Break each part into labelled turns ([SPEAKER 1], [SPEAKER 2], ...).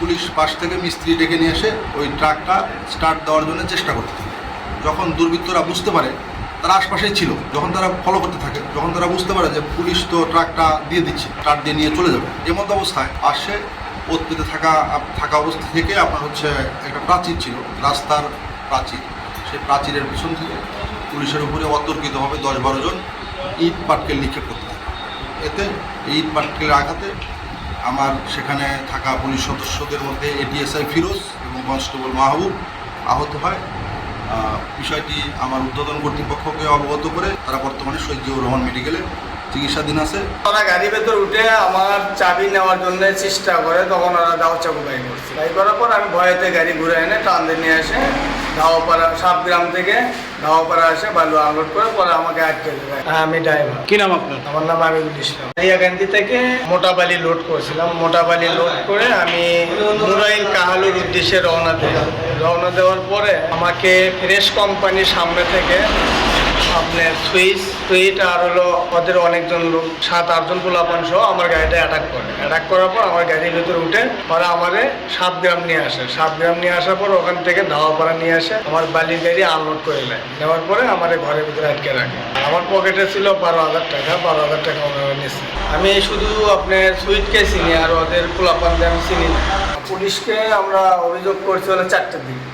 [SPEAKER 1] Police পাশ থেকে মিস্ত্রি ডেকে নিয়ে এসে ওই ট্রাকটা স্টার্ট দেওয়ার জন্য চেষ্টা করতে। থাকে যখন দুর্বৃত্তরা বুঝতে পারে, তারা আশপাশেই ছিল। যখন তারা ফলো করতে থাকে, যখন তারা বুঝতে পারে যে পুলিশ তো ট্রাকটা দিয়ে দিচ্ছে, ট্রাক দিয়ে নিয়ে চলে যাবে। এর মতো অবস্থায় পাশে ওত পেতে থাকা থাকা অবস্থা থেকে আপনার হচ্ছে একটা প্রাচীর ছিল, রাস্তার প্রাচীর। সেই প্রাচীরের পিছন থেকে পুলিশের উপরে অতর্কিতভাবে দশ বারো জন ইট পাটকেল নিক্ষেপ করতে থাকে। এতে ইট পাটকেলের আঘাতে আমার সেখানে থাকা পুলিশ সদস্যদের মধ্যে এটিএসআই ফিরোজ এবং কনস্টেবল মাহবুব আহত হয়। বিষয়টি আমার উদ্বোধন কর্তৃপক্ষকে অবগত করে তারা বর্তমানে সৈজিউর রহমান মেডিকেলে চিকিৎসাধীন আছে।
[SPEAKER 2] ওরা গাড়ির ভেতর উঠে আমার চাবি নেওয়ার জন্য চেষ্টা করে তখন ওরা দাও চাকু বাই করছে। বাই করার পর আমি ভয়েতে গাড়ি ঘুরে এনে টান দিয়ে নিয়ে আসে ধাওয়াপাড়া সাতগ্রাম থেকে ধাওয়াপাড়া আসে বালু আনলোড করে পরে আমাকে আটকে দেবে হ্যাঁ আমি ড্রাইভার
[SPEAKER 3] কি নাম আপনার?
[SPEAKER 2] আমার নাম আমিরুল ইসলাম। ইয়াকান্দি থেকে মোটা বালি লোড করেছিলাম। মোটা বালি লোড করে আমি মুরাইল কাহালুর উদ্দেশ্যে রওনা দিই রওনা দেওয়ার পরে আমাকে ফ্রেশ কোম্পানির সামনে থেকে আপনার সুইচ সুইট আর হলো ওদের অনেকজন লোক, সাত, আটজন পোলাপান সহ আমার গাড়িটা অ্যাটাক করে। অ্যাটাক করার পর আমার গাড়ির ভিতরে উঠে ওরা আমারে সাত গ্রাম নিয়ে আসে। সাত গ্রাম নিয়ে আসার পর ওখান থেকে ধাওয়াপাড়া নিয়ে আসে, আমার বালির গাড়ি আনলোড করে নেয়। নেওয়ার পরে আমার ঘরের ভিতরে আটকে রাখে। আমার পকেটে ছিল বারো হাজার টাকা, বারো হাজার টাকা ওনারা নিচ্ছে আমি শুধু আপনার সুইটকে চিনি আর ওদের পোলাপানকে আমি চিনি না। পুলিশকে আমরা অভিযোগ করছি হলো চারটের দিকে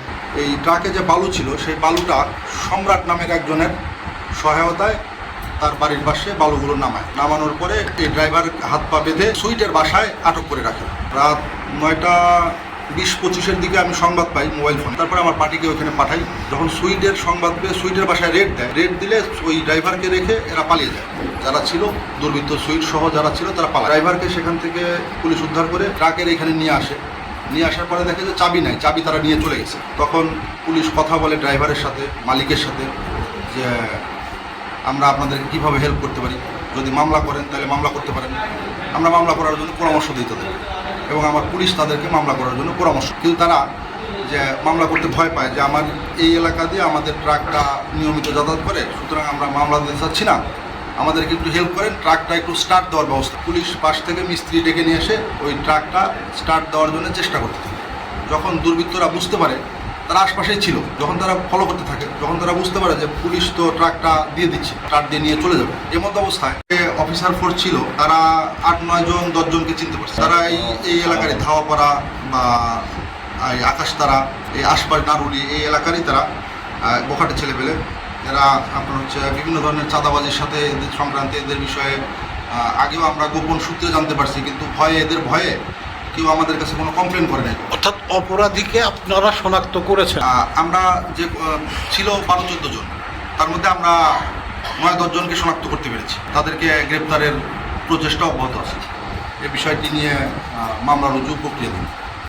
[SPEAKER 1] এই ট্রাকে যে বালু ছিল, সেই বালুটা সম্রাট নামের একজনের সহায়তায় তার বাড়ির পাশে বালুগুলো নামায়। নামানোর পরে এই ড্রাইভার হাত পা বেঁধে সুইটের বাসায় আটক করে রাখে। রাত নয়টা বিশ পঁচিশের দিকে আমি সংবাদ পাই মোবাইল ফোন। তারপরে আমার পার্টিকে ওখানে পাঠাই। যখন সুইটের সংবাদ পেয়ে সুইটের বাসায় রেড দেয়, রেড দিলে ওই ড্রাইভারকে রেখে এরা পালিয়ে যায়। যারা ছিল, দুর্বৃত্ত সুইট সহ যারা ছিল, তারা পালায়। ড্রাইভারকে সেখান থেকে পুলিশ উদ্ধার করে ট্রাকের এখানে নিয়ে আসে। নিয়ে আসার পরে দেখে যে চাবি নাই, চাবি তারা নিয়ে চলে গেছে। তখন পুলিশ কথা বলে ড্রাইভারের সাথে, মালিকের সাথে, যে আমরা আপনাদেরকে কীভাবে হেল্প করতে পারি? যদি মামলা করেন, তাহলে মামলা করতে পারেন। আমরা মামলা করার জন্য পরামর্শ দিই তাদের। এবং আমার পুলিশ তাদেরকে মামলা করার জন্য পরামর্শ। কিন্তু তারা যে মামলা করতে ভয় পায়, যে আমার এই এলাকা দিয়ে আমাদের ট্রাকটা নিয়মিত যাতায়াত করে, সুতরাং আমরা মামলা দিতে চাচ্ছি না। আমাদেরকে একটু হেল্প করেন ট্রাকটা একটু স্টার্ট দেওয়ার ব্যবস্থা। পুলিশ পাশ থেকে মিস্ত্রি ডেকে নিয়ে এসে ওই ট্রাকটা স্টার্ট দেওয়ার জন্য চেষ্টা করতে থাকে যখন দুর্বৃত্তরা বুঝতে পারে, তারা আশপাশেই ছিল। যখন তারা ফলো করতে থাকে, যখন তারা বুঝতে পারে যে পুলিশ তো ট্রাকটা দিয়ে দিচ্ছে ট্রাক দিয়ে নিয়ে চলে যাবে। এর মধ্যে অবস্থায় অফিসার ফোর্স ছিল, তারা আট, নয় জন, দশ জনকে চিনতে পারছে। তারা এই এই এলাকার ধাওয়াপাড়া বা এই আকাশতারা, এই আশপাশ নারুলি, এই এলাকারই তারা বখাটে ছেলে পেলে এরা আপনার হচ্ছে বিভিন্ন ধরনের চাঁদাবাজির সাথে এদের সংক্রান্তে এদের বিষয়ে আগেও আমরা গোপন সূত্রে জানতে পারছি কিন্তু ভয়ে এদের ভয়ে কেউ আমাদের কাছে কোনো কমপ্লেন করে নাই।
[SPEAKER 3] অর্থাৎ অপরাধীকে আপনারা শনাক্ত করেছেন?
[SPEAKER 1] আমরা যে ছিল বারো চোদ্দ জন তার মধ্যে আমরা নয় দশ জনকে শনাক্ত করতে পেরেছি। তাদেরকে গ্রেপ্তারের প্রচেষ্টা অব্যাহত আছে। এ বিষয়টি নিয়ে মামলা রুজু প্রক্রিয়া দিন।